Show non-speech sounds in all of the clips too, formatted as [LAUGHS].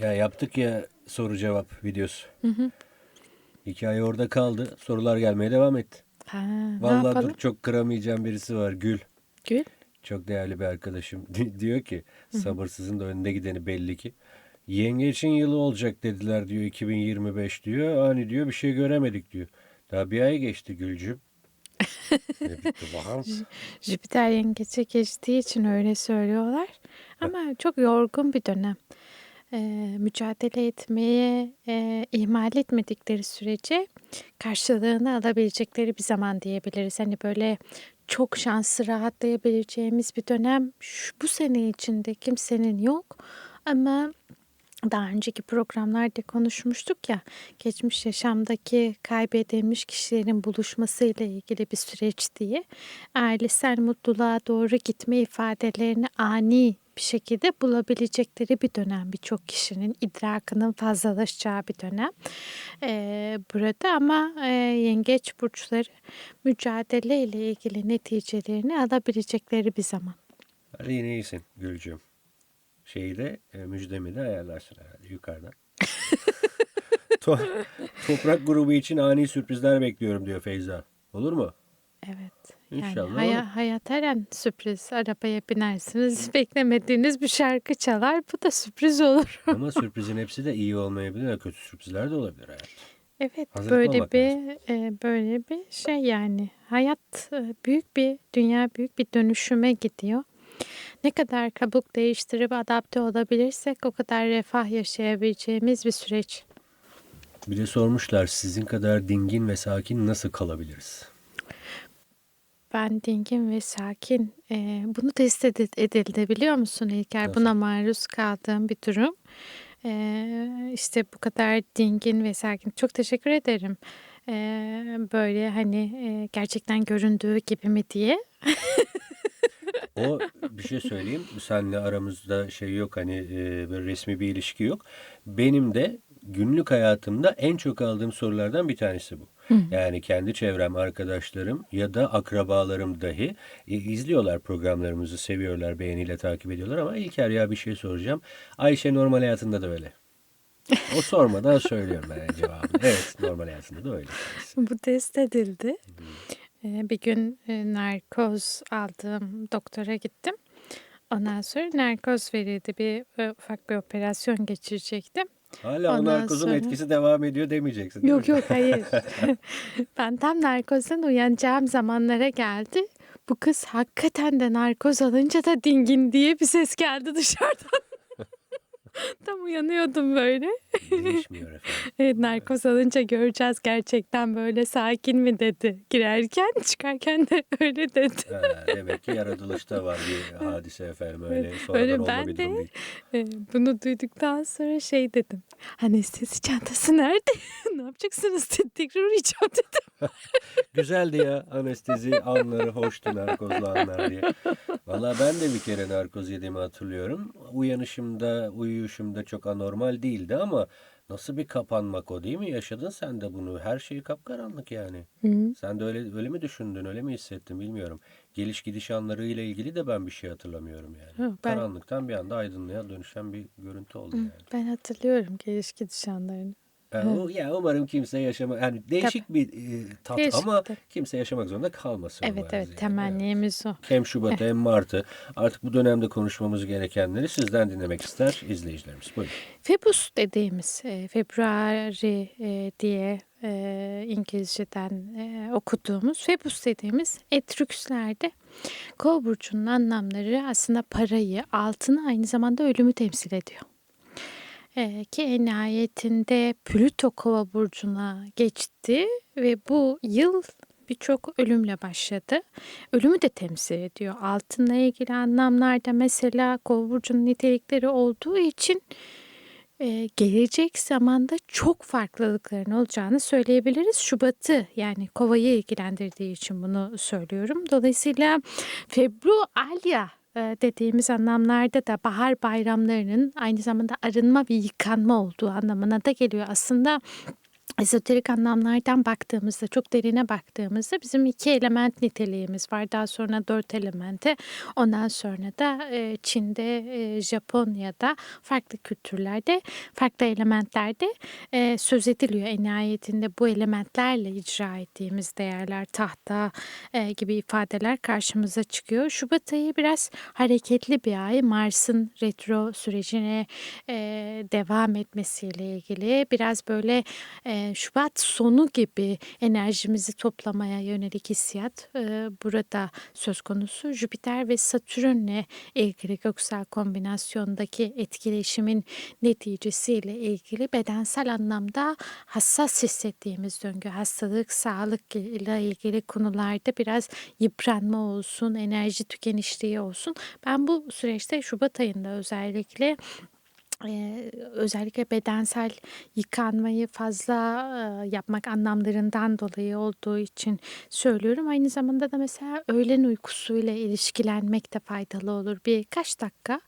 Ya yaptık ya soru cevap videosu. Hikaye orada kaldı. Sorular gelmeye devam etti. Ha, Vallahi dur çok kıramayacağım birisi var. Gül. Gül. Çok değerli bir arkadaşım. [LAUGHS] Di- diyor ki sabırsızın da önde gideni belli ki. Yengeçin yılı olacak dediler diyor 2025 diyor. Hani diyor bir şey göremedik diyor. Daha bir ay geçti Gülcüm. [LAUGHS] Jüpiter yengeçe geçtiği için öyle söylüyorlar. Ama çok yorgun bir dönem. Ee, mücadele etmeye e, ihmal etmedikleri sürece karşılığını alabilecekleri bir zaman diyebiliriz. Hani böyle çok şanslı rahatlayabileceğimiz bir dönem şu, bu sene içinde kimsenin yok. Ama daha önceki programlarda konuşmuştuk ya geçmiş yaşamdaki kaybedilmiş kişilerin buluşmasıyla ilgili bir süreç diye ailesel mutluluğa doğru gitme ifadelerini ani bir şekilde bulabilecekleri bir dönem birçok kişinin idrakının fazlalaşacağı bir dönem Ee, burada ama e, yengeç burçları mücadele ile ilgili neticelerini alabilecekleri bir zaman. Hadi yine iyisin Gülcüm. Şeyi de e, müjdemi de ayarlarsın herhalde yukarıdan. [LAUGHS] To- Toprak grubu için ani sürprizler bekliyorum diyor Feyza. Olur mu? Evet. Yani İnşallah haya- olur. hayat her an sürpriz. Arabaya binersiniz. [LAUGHS] Beklemediğiniz bir şarkı çalar. Bu da sürpriz olur. [LAUGHS] Ama sürprizin hepsi de iyi olmayabilir. Kötü sürprizler de olabilir hayat. Evet Hazırlıklı böyle bir e, böyle bir şey yani. Hayat e, büyük bir dünya büyük bir dönüşüme gidiyor. Ne kadar kabuk değiştirip adapte olabilirsek o kadar refah yaşayabileceğimiz bir süreç. Bir de sormuşlar sizin kadar dingin ve sakin nasıl kalabiliriz? Ben dingin ve sakin. Ee, bunu test edi- edildi biliyor musun İlker? Nasıl? Buna maruz kaldığım bir durum. Ee, işte bu kadar dingin ve sakin. Çok teşekkür ederim. Ee, böyle hani e, gerçekten göründüğü gibi mi diye. O bir şey söyleyeyim. Senle aramızda şey yok hani e, böyle resmi bir ilişki yok. Benim de günlük hayatımda en çok aldığım sorulardan bir tanesi bu. Yani kendi çevrem, arkadaşlarım ya da akrabalarım dahi e, izliyorlar programlarımızı, seviyorlar, beğeniyle takip ediyorlar ama İlker ya bir şey soracağım. Ayşe normal hayatında da öyle. O sormadan [LAUGHS] söylüyorum ben cevabını. Evet normal hayatında da öyle. Bu test edildi. Ee, bir gün e, narkoz aldığım doktora gittim. Ondan sonra narkoz verildi. Bir e, ufak bir operasyon geçirecektim. Hala o Ondan narkozun sonra- etkisi devam ediyor demeyeceksin. değil Yok mi? yok hayır. [LAUGHS] [LAUGHS] ben tam narkozdan uyanacağım zamanlara geldi. Bu kız hakikaten de narkoz alınca da dingin diye bir ses geldi dışarıdan. [LAUGHS] tam uyanıyordum böyle. Değişmiyor efendim. [LAUGHS] Evet narkoz alınca göreceğiz gerçekten böyle sakin mi dedi. Girerken [LAUGHS] çıkarken de öyle dedi. Ha, demek ki yaratılışta var bir hadise efendim öyle sonradan Öyle ben de değil. e, bunu duyduktan sonra şey dedim. Anestezi çantası nerede? ne yapacaksınız? Tekrar arayacağım dedim. Güzeldi ya anestezi anları hoştu narkozlu anlar diye. Valla ben de bir kere narkoz yediğimi hatırlıyorum. Uyanışımda, uyuyuşumda çok anormal değildi ama nasıl bir kapanmak o değil mi? Yaşadın sen de bunu. Her şey kapkaranlık yani. Sen de öyle öyle mi düşündün, öyle mi hissettin bilmiyorum. Geliş gidiş anlarıyla ilgili de ben bir şey hatırlamıyorum yani. Yok, ben- Karanlıktan bir anda aydınlığa dönüşen bir görüntü oldu yani. Ben hatırlıyorum geliş gidiş anlarını. Yani o- ya umarım kimse yaşamak yani değişik bir e, tat Değişik ama tat. kimse yaşamak zorunda kalmasın. Evet umarız evet yani. temennimiz o. Hem Şubat'ı hem Mart'ı artık bu dönemde konuşmamız gerekenleri sizden dinlemek ister izleyicilerimiz. Buyurun. Febus dediğimiz e, Februari e, diye e, İngilizceden e, okuduğumuz Febus dediğimiz Etrükslerde Kova burcunun anlamları aslında parayı, altını aynı zamanda ölümü temsil ediyor. E, ki en nihayetinde Plüto Kova burcuna geçti ve bu yıl birçok ölümle başladı. Ölümü de temsil ediyor. Altınla ilgili anlamlarda mesela Kova burcunun nitelikleri olduğu için gelecek zamanda çok farklılıkların olacağını söyleyebiliriz. Şubat'ı yani kovayı ilgilendirdiği için bunu söylüyorum. Dolayısıyla Februalya e, dediğimiz anlamlarda da bahar bayramlarının aynı zamanda arınma ve yıkanma olduğu anlamına da geliyor. Aslında ezoterik anlamlardan baktığımızda, çok derine baktığımızda bizim iki element niteliğimiz var. Daha sonra dört elemente, ondan sonra da e, Çin'de, e, Japonya'da, farklı kültürlerde, farklı elementlerde e, söz ediliyor. En nihayetinde bu elementlerle icra ettiğimiz değerler, tahta e, gibi ifadeler karşımıza çıkıyor. Şubat ayı biraz hareketli bir ay. Mars'ın retro sürecine devam etmesiyle ilgili biraz böyle Şubat sonu gibi enerjimizi toplamaya yönelik hissiyat burada söz konusu. Jüpiter ve Satürn'le ilgili göksel kombinasyondaki etkileşimin neticesiyle ilgili bedensel anlamda hassas hissettiğimiz döngü, hastalık, sağlık ile ilgili konularda biraz yıpranma olsun, enerji tükenişliği olsun. Ben bu süreçte Şubat ayında özellikle Eee, özellikle bedensel yıkanmayı fazla, eee, yapmak anlamlarından dolayı olduğu için söylüyorum. Aynı zamanda da mesela öğlen uykusuyla ilişkilenmek de faydalı olur birkaç dakika.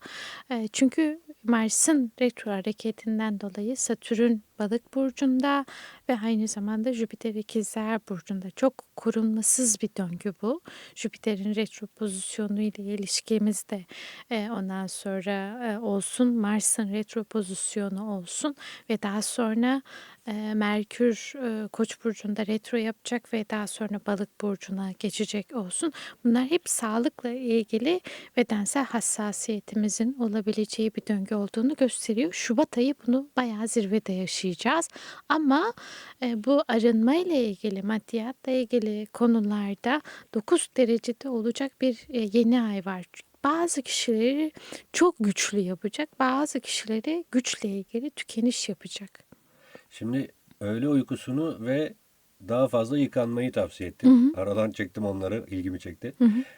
Eee, çünkü Mars'ın retro hareketinden dolayı Satürn Balık burcunda ve aynı zamanda Jüpiter İkizler burcunda. Çok korunmasız bir döngü bu. Jüpiter'in retro pozisyonu ile ilişkimiz de e, ondan sonra e, olsun. Mars'ın retro pozisyonu olsun ve daha sonra e, Merkür e, Koç burcunda retro yapacak ve daha sonra Balık burcuna geçecek olsun. Bunlar hep sağlıkla ilgili bedensel hassasiyetimizin olabileceği bir döngü olduğunu gösteriyor. Şubat ayı bunu bayağı zirvede yaşayacağız. Ama e, bu arınma ile ilgili, maddiyatla ilgili konularda 9 derecede olacak bir e, yeni ay var. Bazı kişileri çok güçlü yapacak, bazı kişileri güçle ilgili tükeniş yapacak. Şimdi öğle uykusunu ve daha fazla yıkanmayı tavsiye ettim. Aradan çektim onları, ilgimi çekti.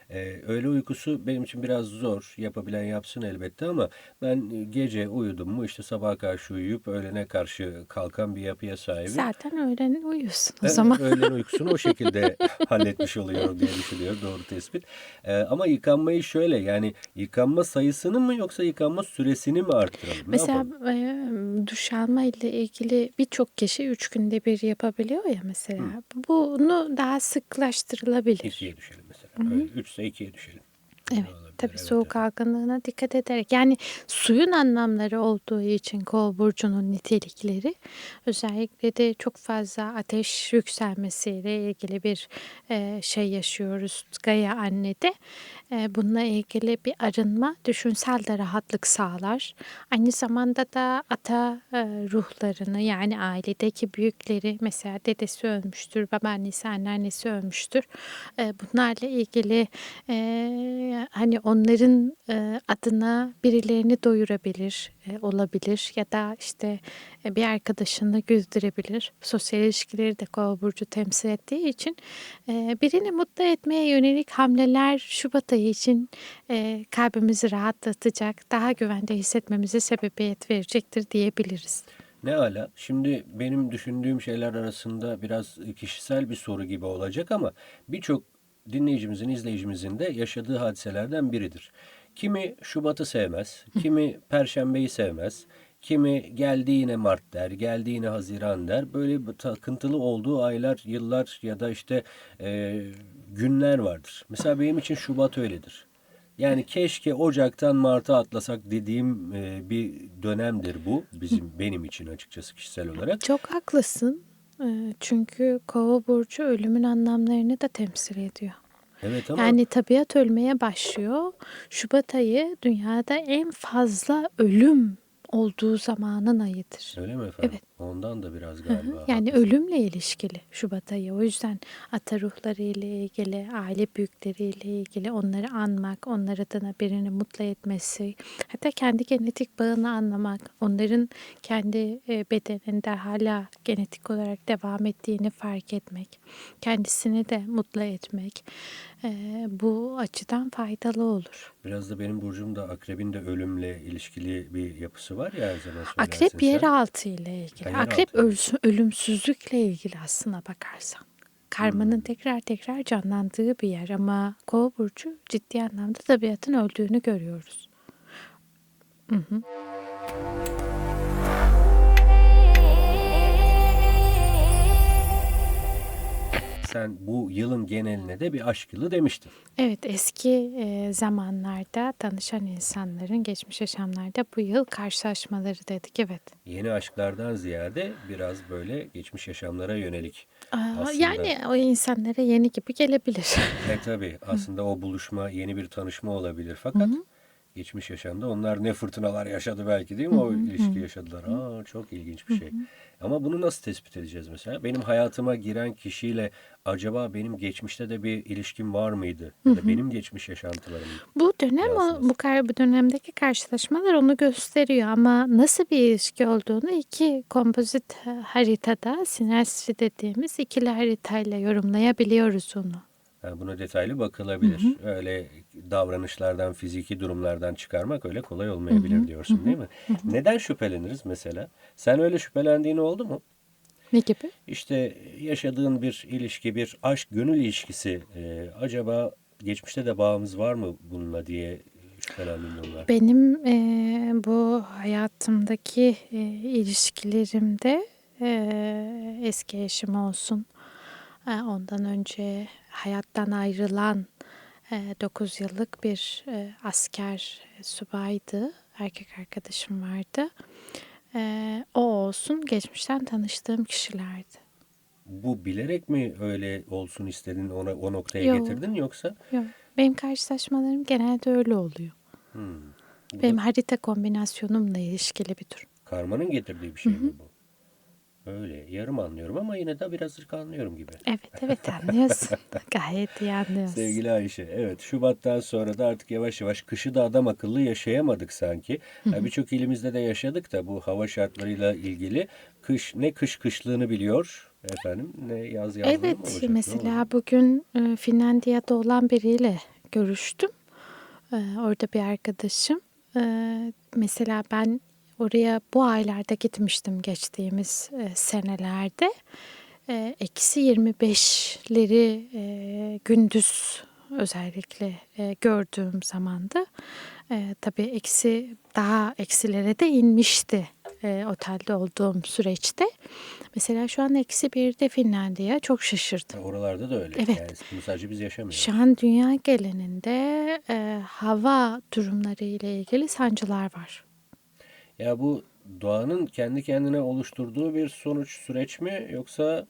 Ee, öğle uykusu benim için biraz zor. Yapabilen yapsın elbette ama ben gece uyudum mu işte sabaha karşı uyuyup öğlene karşı kalkan bir yapıya sahibim. Zaten öğlen uyuyorsun o Ben zaman. öğlen [LAUGHS] uykusunu o şekilde halletmiş oluyorum diye düşünüyorum. Doğru tespit. Ee, ama yıkanmayı şöyle yani yıkanma sayısını mı yoksa yıkanma süresini mi arttıralım? Mesela e, duş alma ile ilgili birçok kişi üç günde bir yapabiliyor ya mesela. Bunu daha sıklaştırılabilir. İkiye düşelim mesela. Öyle üçse ikiye düşelim. Evet. Olabilir, Tabii evet, soğuk algınlığına dikkat ederek yani suyun anlamları olduğu için kol burcunun nitelikleri özellikle de çok fazla ateş yükselmesiyle ilgili bir e, şey yaşıyoruz Gaia annede. Bununla ilgili bir arınma düşünsel de rahatlık sağlar. Aynı zamanda da ata ruhlarını yani ailedeki büyükleri mesela dedesi ölmüştür, babaannesi, anneannesi ölmüştür. Bunlarla ilgili hani onların adına birilerini doyurabilir olabilir ya da işte e, bir arkadaşını güldürebilir. Sosyal ilişkileri de kova burcu temsil ettiği için e, birini mutlu etmeye yönelik hamleler Şubat ayı için e, kalbimizi rahatlatacak, daha güvende hissetmemize sebebiyet verecektir diyebiliriz. Ne ala. Şimdi benim düşündüğüm şeyler arasında biraz kişisel bir soru gibi olacak ama birçok dinleyicimizin, izleyicimizin de yaşadığı hadiselerden biridir. Kimi Şubat'ı sevmez, kimi Perşembe'yi sevmez, kimi geldi yine Mart der, geldi yine Haziran der. Böyle bir takıntılı olduğu aylar, yıllar ya da işte e, günler vardır. Mesela benim için Şubat öyledir. Yani keşke Ocak'tan Mart'a atlasak dediğim e, bir dönemdir bu bizim benim için açıkçası kişisel olarak. Çok haklısın. E, Çünkü kova burcu ölümün anlamlarını da temsil ediyor. Evet ama Yani tabiat ölmeye başlıyor. Şubat ayı dünyada en fazla ölüm olduğu zamanın ayıdır. öyle mi efendim? Evet. Ondan da biraz Hı hı. galiba. Yani haklısın. ölümle ilişkili Şubat ayı. O yüzden ata ruhları ile ilgili, aile büyükleri ile ilgili onları anmak, onlar adına birini mutlu etmesi, hatta kendi genetik bağını anlamak, onların kendi e, bedeninde hala genetik olarak devam ettiğini fark etmek, kendisini de mutlu etmek e, bu açıdan faydalı olur. Biraz da benim burcum da akrebin de ölümle ilişkili bir yapısı var ya her zaman Akrep yeraltı ile ilgili. Ha, Akrep ölsü- ölümsüzlükle ilgili aslına bakarsan. Karmanın Hmm. tekrar tekrar canlandığı bir yer ama Kova burcu ciddi anlamda tabiatın öldüğünü görüyoruz. Hı hı. Sen bu yılın geneline de bir aşk yılı demiştin. Evet, eski e, zamanlarda tanışan insanların geçmiş yaşamlarda bu yıl karşılaşmaları dedik. Evet. Yeni aşklardan ziyade biraz böyle geçmiş yaşamlara yönelik. Aa, Aslında- yani o insanlara yeni gibi gelebilir. E tabii [LAUGHS] aslında o buluşma yeni bir tanışma olabilir fakat geçmiş yaşamda onlar ne fırtınalar yaşadı belki değil mi? O ilişki yaşadılar. Aa çok ilginç bir şey. Ama bunu nasıl tespit edeceğiz mesela? Benim hayatıma giren kişiyle acaba benim geçmişte de bir ilişkim var mıydı? Ya da benim geçmiş yaşantılarım. Bu dönem o, bu, bu dönemdeki karşılaşmalar onu gösteriyor ama nasıl bir ilişki olduğunu iki kompozit haritada sinerjisi dediğimiz ikili haritayla yorumlayabiliyoruz onu. Yani buna detaylı bakılabilir. Öyle davranışlardan, fiziki durumlardan çıkarmak öyle kolay olmayabilir diyorsun değil mi? Neden şüpheleniriz mesela? Sen öyle şüphelendiğin oldu mu? Ne gibi? İşte yaşadığın bir ilişki, bir aşk, gönül ilişkisi e, acaba geçmişte de bağımız var mı bununla diye şüphelendiğin durumlar. Benim eee, bu hayatımdaki eee, ilişkilerimde eee, eski eşim olsun, ondan önce hayattan ayrılan 9 yıllık bir eee, asker e, subaydı, erkek arkadaşım vardı. O olsun, geçmişten tanıştığım kişilerdi. Bu bilerek mi öyle olsun istedin, ona o noktaya Yok. getirdin yoksa? Yok, benim karşılaşmalarım genelde öyle oluyor. Hmm, Benim harita kombinasyonumla ilişkili bir durum. karmanın getirdiği bir şey mi bu? Öyle yarım anlıyorum ama yine de birazcık anlıyorum gibi. Evet evet anlıyorsun. [LAUGHS] Gayet iyi anlıyorsun. Sevgili Ayşe, evet Şubat'tan sonra da artık yavaş yavaş kışı da adam akıllı yaşayamadık sanki. Ya Birçok ilimizde de yaşadık da bu hava şartlarıyla ilgili kış ne kış kışlığını biliyor efendim ne yaz yazlığını Evet olacak, mesela bugün e, Finlandiya'da olan biriyle görüştüm. E, orada bir arkadaşım. E, mesela ben oraya bu aylarda gitmiştim geçtiğimiz e, senelerde. E, Eksi 25'leri e, gündüz özellikle e, gördüğüm zamanda e, tabii eksi daha eksilere de inmişti e, otelde olduğum süreçte. Mesela şu an eksi birde Finlandiya çok şaşırdım. Oralarda da öyle. Evet. Yani bunu sadece biz yaşamıyoruz. Şu an dünya geleninde e, hava durumları ile ilgili sancılar var. Ya bu doğanın kendi kendine oluşturduğu bir sonuç süreç mi yoksa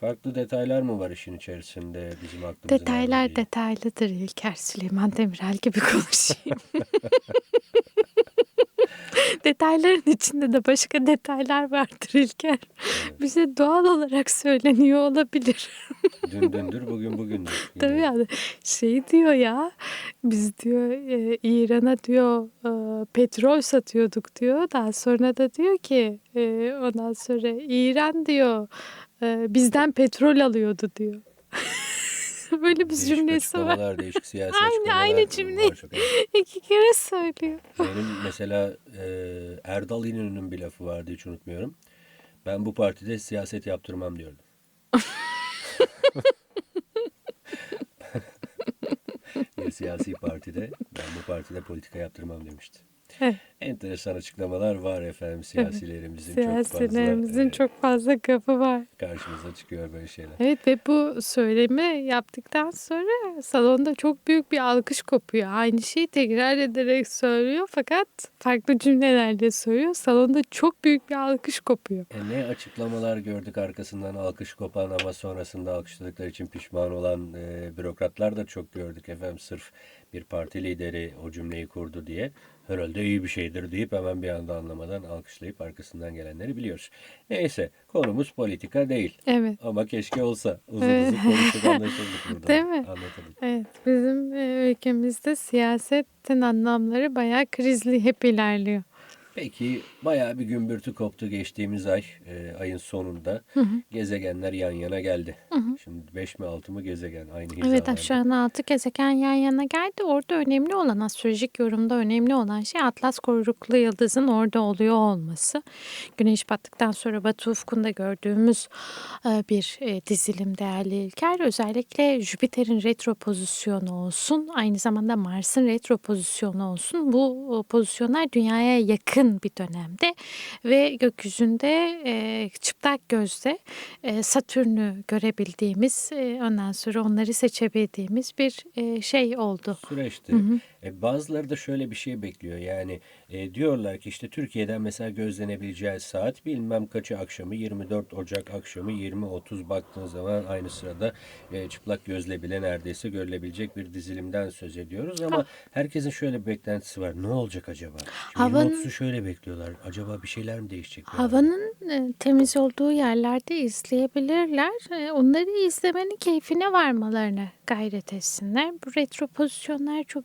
farklı detaylar mı var işin içerisinde bizim aklımızın Detaylar detaylıdır İlker Süleyman Demirel gibi konuşayım. [LAUGHS] Detayların içinde de başka detaylar vardır İlker. Bize doğal olarak söyleniyor olabilir. Dün dündür bugün bugündür. [LAUGHS] Tabii yani şey diyor ya biz diyor e, İran'a diyor e, petrol satıyorduk diyor. Daha sonra da diyor ki e, ondan sonra İran diyor e, bizden petrol alıyordu diyor. [LAUGHS] [LAUGHS] Böyle bir Değişik cümlesi var. açıklamalar, değişik siyasi Aynı- açıklamalar aynı var cümleyi. çok evet. [LAUGHS] İki kere söylüyor. Benim mesela e, Erdal İnönü'nün bir lafı vardı hiç unutmuyorum. Ben bu partide siyaset yaptırmam diyordu. [LAUGHS] bir siyasi partide ben bu partide politika yaptırmam demişti. Evet. Enteresan açıklamalar var efendim siyasilerimizin çok Siyasilerimizin fazla e, çok fazla kapı var. karşımıza çıkıyor böyle şeyler. Evet ve bu söylemi yaptıktan sonra salonda çok büyük bir alkış kopuyor. Aynı şeyi tekrar ederek söylüyor fakat farklı cümlelerle söylüyor. Salonda çok büyük bir alkış kopuyor. E ne açıklamalar gördük arkasından alkış kopan ama sonrasında alkışladıkları için pişman olan e, bürokratlar da çok gördük efendim sırf bir parti lideri o cümleyi kurdu diye herhalde iyi bir şeydir deyip hemen bir anda anlamadan alkışlayıp arkasından gelenleri biliyoruz. Neyse konumuz politika değil Evet. ama keşke olsa uzun Evet. uzun konuştuk anlaşıldık [LAUGHS] burada. Değil mi? Anlatıldık. Evet, bizim e, ülkemizde siyasetin anlamları bayağı krizli hep ilerliyor. Peki bayağı bir gümbürtü koptu geçtiğimiz ay, e, ayın sonunda. Gezegenler yan yana geldi. Şimdi 5 mi 6 mı gezegen aynı Evet hizalarda. şu an altı gezegen yan yana geldi. Orada önemli olan astrolojik yorumda önemli olan şey Atlas kuyruklu yıldızın orada oluyor olması. Güneş battıktan sonra Batı ufkunda gördüğümüz e, bir e, dizilim değerli İlker. Özellikle Jüpiter'in retro pozisyonu olsun, aynı zamanda Mars'ın retro pozisyonu olsun. Bu pozisyonlar dünyaya yakın yakın bir dönemde ve gökyüzünde e, çıplak gözle e, Satürn'ü görebildiğimiz, e, ondan sonra onları seçebildiğimiz bir e, şey oldu. süreçti. Hı hı. E, bazıları da şöyle bir şey bekliyor. Yani e, diyorlar ki işte Türkiye'den mesela gözlenebileceği saat bilmem kaçı akşamı 24 Ocak akşamı 20.30 baktığın zaman aynı sırada e, çıplak gözle bile neredeyse görülebilecek bir dizilimden söz ediyoruz. Ama herkesin şöyle bir beklentisi var. Ne olacak acaba? Havanın- 20.30'u şöyle bekliyorlar. Acaba bir şeyler mi değişecek? Havanın e, temiz olduğu yerlerde izleyebilirler. E, Onları izlemenin keyfine varmalarına gayret etsinler. Bu retro pozisyonlar çok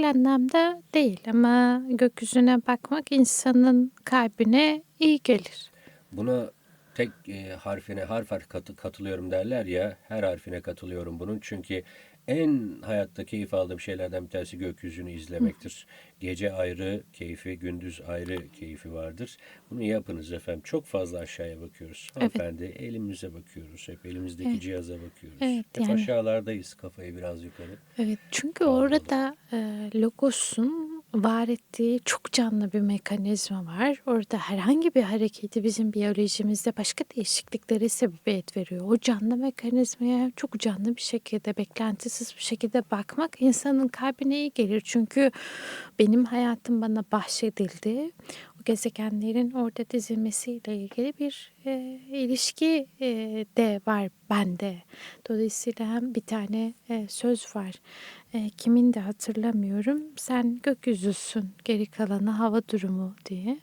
iyicil anlamda değil ama gökyüzüne bakmak insanın kalbine iyi gelir. Buna tek e, harfine harf harf katı- katılıyorum derler ya. Her harfine katılıyorum bunun. Çünkü en hayatta keyif aldığım şeylerden bir tanesi gökyüzünü izlemektir. Gece ayrı keyfi, gündüz ayrı keyfi vardır. Bunu yapınız efendim. Çok fazla aşağıya bakıyoruz. Evet. Hanımefendi elimize bakıyoruz. Hep elimizdeki Evet. cihaza bakıyoruz. Evet, Hep yani- aşağılardayız. Kafayı biraz yukarı. Evet çünkü Anladım. orada e, Logos'un var ettiği çok canlı bir mekanizma var. Orada herhangi bir hareketi bizim biyolojimizde başka değişikliklere sebebiyet veriyor. O canlı mekanizmaya çok canlı bir şekilde, beklentisiz bir şekilde bakmak insanın kalbine iyi gelir. Çünkü benim hayatım bana bahşedildi. O gezegenlerin orada dizilmesiyle ilgili bir e, ilişki e, de var bende. Dolayısıyla hem bir tane e, söz var. E, kimin de hatırlamıyorum. Sen gökyüzüsün, geri kalanı hava durumu diye.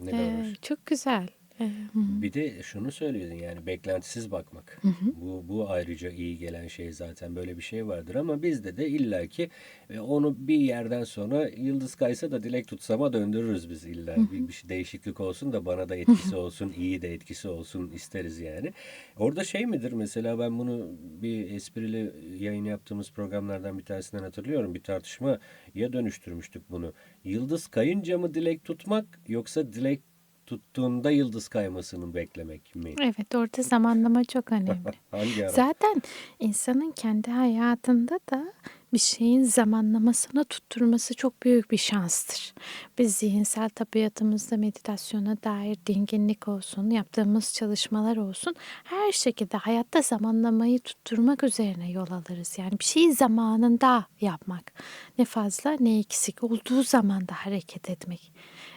Ne E, çok güzel. E, hı. Bir de şunu söylüyordun yani beklentisiz bakmak. Bu bu ayrıca iyi gelen şey zaten böyle bir şey vardır ama bizde de illaki e, onu bir yerden sonra yıldız kaysa da dilek tutsama döndürürüz biz illa. Bir, bir şey değişiklik olsun da bana da etkisi olsun, iyi de etkisi olsun isteriz yani. Orada şey midir mesela ben bunu bir esprili yayın yaptığımız programlardan bir tanesinden hatırlıyorum. Bir tartışmaya dönüştürmüştük bunu. Yıldız kayınca mı dilek tutmak yoksa dilek tuttuğunda yıldız kaymasını beklemek mi? Evet orada zamanlama çok önemli. [LAUGHS] Hangi ara? Zaten insanın kendi hayatında da bir şeyin zamanlamasına tutturması çok büyük bir şanstır. Biz zihinsel tabiatımızda meditasyona dair dinginlik olsun, yaptığımız çalışmalar olsun her şekilde hayatta zamanlamayı tutturmak üzerine yol alırız. Yani bir şeyi zamanında yapmak. Ne fazla ne eksik olduğu zamanda hareket etmek.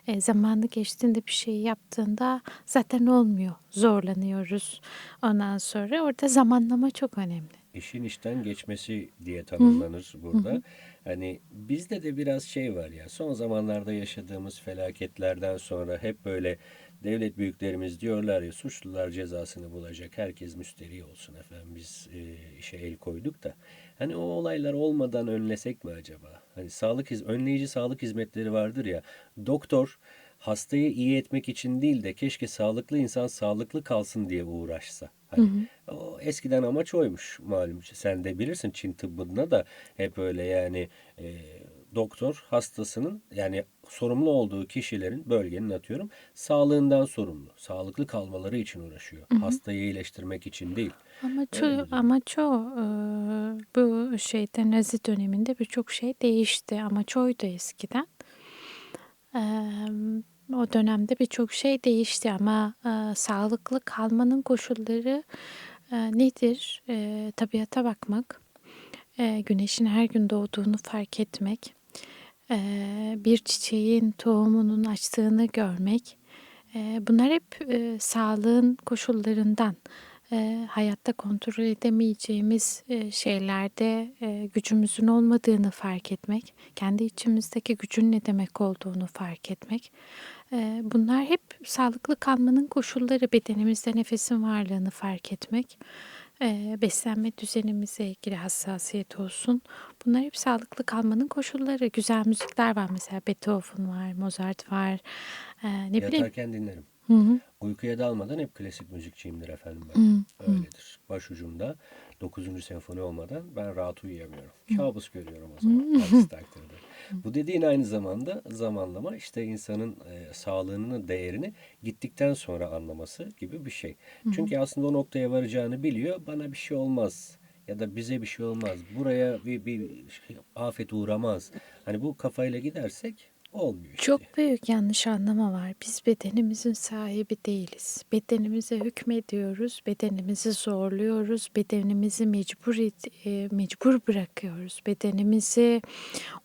E, zamanı geçtiğinde bir şey yaptığında zaten olmuyor. Zorlanıyoruz. Ondan sonra orada zamanlama çok önemli. İşin işten geçmesi diye tanımlanır burada. Hani bizde de biraz şey var ya son zamanlarda yaşadığımız felaketlerden sonra hep böyle devlet büyüklerimiz diyorlar ya suçlular cezasını bulacak. Herkes müsterih olsun efendim biz e, işe el koyduk da. Hani o olaylar olmadan önlesek mi acaba? Hani sağlık hiz önleyici sağlık hizmetleri vardır ya. Doktor hastayı iyi etmek için değil de keşke sağlıklı insan sağlıklı kalsın diye uğraşsa. Hani o eskiden amaç oymuş malum. Sen de bilirsin Çin tıbbında da hep öyle yani e, doktor hastasının yani sorumlu olduğu kişilerin bölgenin atıyorum sağlığından sorumlu. Sağlıklı kalmaları için uğraşıyor. Hastayı iyileştirmek için değil. Ama ço ama çoğu e, bu şeyde Nazi döneminde birçok şey değişti. Ama çoğuydu eskiden. E, o dönemde birçok şey değişti ama e, sağlıklı kalmanın koşulları e, nedir? E, tabiata bakmak, e, güneşin her gün doğduğunu fark etmek, bir çiçeğin tohumunun açtığını görmek. Bunlar hep sağlığın koşullarından hayatta kontrol edemeyeceğimiz şeylerde gücümüzün olmadığını fark etmek, kendi içimizdeki gücün ne demek olduğunu fark etmek. Bunlar hep sağlıklı kalmanın koşulları, bedenimizde nefesin varlığını fark etmek, e, beslenme düzenimize ilgili hassasiyet olsun. Bunlar hep sağlıklı kalmanın koşulları. Güzel müzikler var mesela Beethoven var, Mozart var. E, ne bileyim. Yatarken dinlerim. Hı hı. Uykuya dalmadan hep klasik müzikçiyimdir efendim ben. Öyledir. Başucumda 9. senfoni olmadan ben rahat uyuyamıyorum. Kabus görüyorum o zaman. aksi takdirde. Bu dediğin aynı zamanda zamanlama işte insanın e, sağlığının değerini gittikten sonra anlaması gibi bir şey. Çünkü aslında o noktaya varacağını biliyor. Bana bir şey olmaz ya da bize bir şey olmaz. Buraya bir, bir şey- afet uğramaz. Hani bu kafayla gidersek Olmuyor işte. Çok büyük yanlış anlama var. Biz bedenimizin sahibi değiliz. Bedenimize hükmediyoruz, bedenimizi zorluyoruz, bedenimizi mecbur e, mecbur bırakıyoruz. Bedenimizi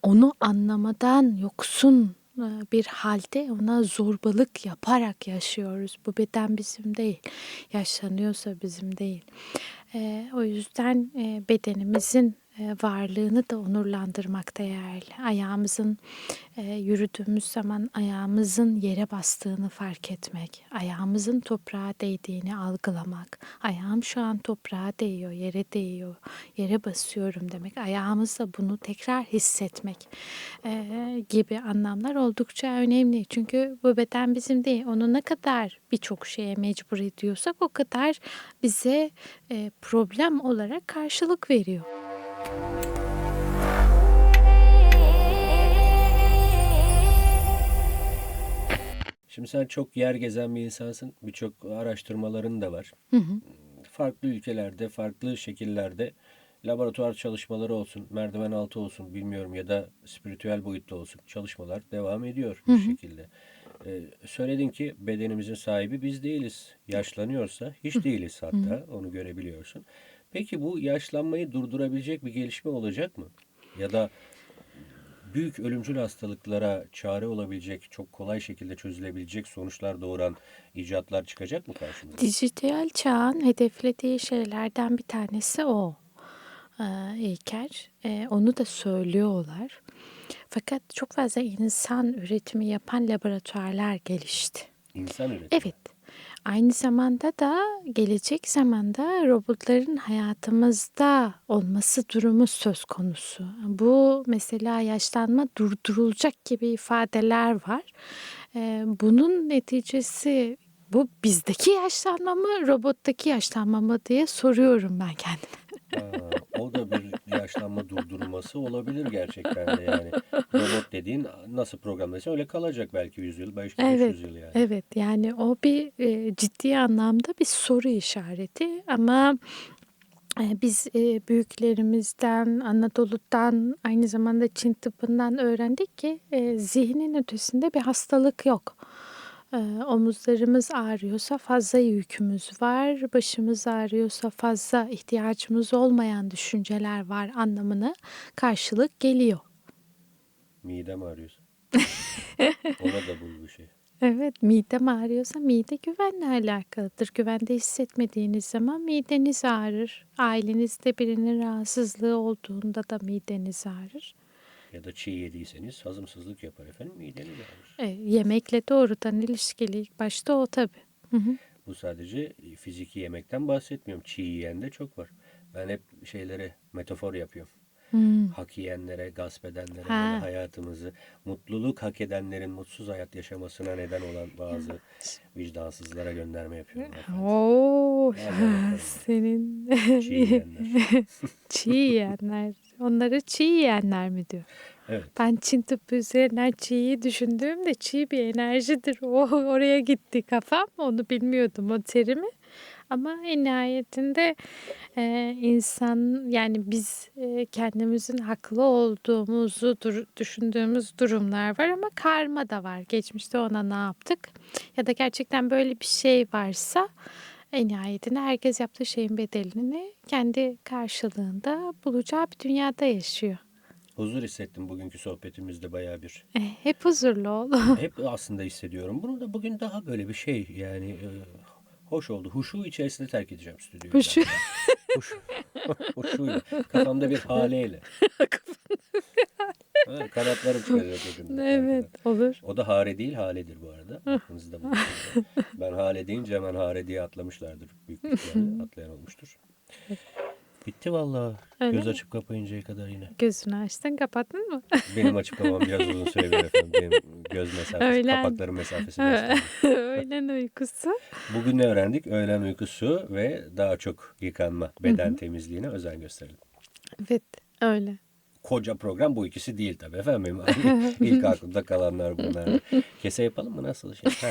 onu anlamadan yoksun e, bir halde ona zorbalık yaparak yaşıyoruz. Bu beden bizim değil. Yaşlanıyorsa bizim değil. E, o yüzden e, bedenimizin varlığını da onurlandırmak değerli. Ayağımızın e, yürüdüğümüz zaman ayağımızın yere bastığını fark etmek, ayağımızın toprağa değdiğini algılamak, ayağım şu an toprağa değiyor, yere değiyor, yere basıyorum demek, ayağımızla bunu tekrar hissetmek e, gibi anlamlar oldukça önemli. Çünkü bu beden bizim değil, onu ne kadar birçok şeye mecbur ediyorsak o kadar bize e, problem olarak karşılık veriyor. Şimdi sen çok yer gezen bir insansın. Birçok araştırmaların da var. Hı hı. Farklı ülkelerde, farklı şekillerde laboratuvar çalışmaları olsun, merdiven altı olsun bilmiyorum ya da spiritüel boyutta olsun çalışmalar devam ediyor bir şekilde. Ee, söyledin ki bedenimizin sahibi biz değiliz. Yaşlanıyorsa hiç değiliz hatta onu görebiliyorsun. Peki bu yaşlanmayı durdurabilecek bir gelişme olacak mı? Ya da büyük ölümcül hastalıklara çare olabilecek, çok kolay şekilde çözülebilecek sonuçlar doğuran icatlar çıkacak mı karşımıza? Dijital çağın hedeflediği şeylerden bir tanesi o. Ee, İlker. Ee, onu da söylüyorlar. Fakat çok fazla insan üretimi yapan laboratuvarlar gelişti. İnsan üretimi. Evet. Aynı zamanda da gelecek zamanda robotların hayatımızda olması durumu söz konusu. Bu mesela yaşlanma durdurulacak gibi ifadeler var. Bunun neticesi bu bizdeki yaşlanma mı, robottaki yaşlanma mı diye soruyorum ben kendime. Aa, o da bir yaşlanma durdurulması olabilir gerçekten de yani. Robot dediğin nasıl programlaysa öyle kalacak belki 100 yıl, belki 500 Evet, yıl yani. evet. Yani o bir e, ciddi anlamda bir soru işareti ama e, biz e, büyüklerimizden, Anadolu'dan, aynı zamanda Çin tıbbından öğrendik ki e, zihnin ötesinde bir hastalık yok. Omuzlarımız ağrıyorsa fazla yükümüz var, başımız ağrıyorsa fazla ihtiyacımız olmayan düşünceler var anlamına karşılık geliyor. Midem ağrıyorsa. [LAUGHS] Ona da bul bu şey. Evet, midem ağrıyorsa mide güvenle alakalıdır. Güvende hissetmediğiniz zaman mideniz ağrır. Ailenizde birinin rahatsızlığı olduğunda da mideniz ağrır. Ya da çiğ yediyseniz hazımsızlık yapar efendim, mideniz ağrır. E, yemekle doğrudan ilişkili ilk başta o tabii. Hı hı. Bu sadece fiziki yemekten bahsetmiyorum. Çiğ yiyen de çok var. Ben hep şeylere metafor yapıyorum. Hmm. Hak yiyenlere, gasp edenlere, Ha. hayatımızı, mutluluk hak edenlerin mutsuz hayat yaşamasına neden olan bazı vicdansızlara gönderme yapıyorum. Oo, [LAUGHS] senin Çiğ yiyenler. [LAUGHS] çiğ yiyenler. Onları çiğ yiyenler mi diyor? Evet. Ben Çin tıbbı üzerinden çiğyi düşündüğümde çiğ bir enerjidir. O oraya gitti kafam. Onu bilmiyordum o terimi. Ama en nihayetinde e, insan yani biz e, kendimizin haklı olduğumuzu dur- düşündüğümüz durumlar var ama karma da var. Geçmişte ona ne yaptık? Ya da gerçekten böyle bir şey varsa en nihayetinde herkes yaptığı şeyin bedelini kendi karşılığında bulacağı bir dünyada yaşıyor. Huzur hissettim bugünkü sohbetimizde bayağı bir. [LAUGHS] E, hep huzurlu ol. [LAUGHS] Hep aslında hissediyorum. Bunu da bugün daha böyle bir şey yani e, hoş oldu. Huşu içerisinde terk edeceğim stüdyoyu. Huşu. ben. Huş, [LAUGHS] huşuyla. Kafamda bir haleyle. Ha, kanatlarım çıkacak yakında. [LAUGHS] evet olur. O da hare değil haledir bu arada. Aklınızda bulunsun. ben hale deyince hemen hare diye atlamışlardır. Büyük bir ihtimalle atlayan olmuştur. Bitti vallahi. Öyle Göz mi? açıp kapayıncaya kadar yine. Gözünü açtın kapattın mı? Benim açıp kapamam [LAUGHS] biraz uzun sürebilir efendim. Benim göz mesafesi, Öğlen. kapakların mesafesi. [LAUGHS] Öğlen uykusu. Bugün ne öğrendik? Öğlen uykusu ve daha çok yıkanma, beden temizliğine özen gösterelim. Evet öyle. Koca program bu ikisi değil tabii efendim. [LAUGHS] [LAUGHS] İlk aklımda kalanlar bunlar. Kese yapalım mı? Nasıl şey? Ha.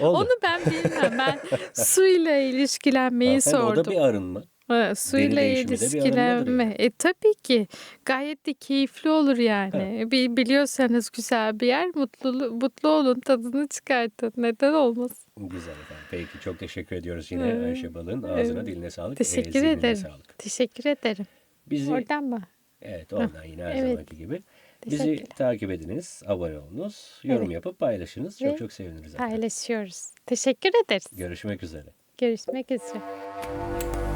[LAUGHS] Oldu. Onu ben bilmem. Ben suyla ilişkilenmeyi Hanımefendi, O da sordum. bir arınma. Ha, suyla ilişkilenme. yani. E tabii ki. Gayet de keyifli olur yani. Bir biliyorsanız güzel bir yer mutlu mutlu olun, tadını çıkartın. Neden olmasın? Güzel efendim. Peki çok teşekkür ediyoruz yine Evet. Ayşe Bal'ın. Ağzına Evet. diline sağlık. Teşekkür zihnine ederim. sağlık. Teşekkür ederim. Bizi Oradan mı? Evet oradan yine her evet. zamanki gibi. Bizi takip ediniz, abone olunuz, yorum Evet. yapıp paylaşınız. Çok Ve çok seviniriz. Paylaşıyoruz. Teşekkür ederiz. Görüşmek üzere. Görüşmek üzere.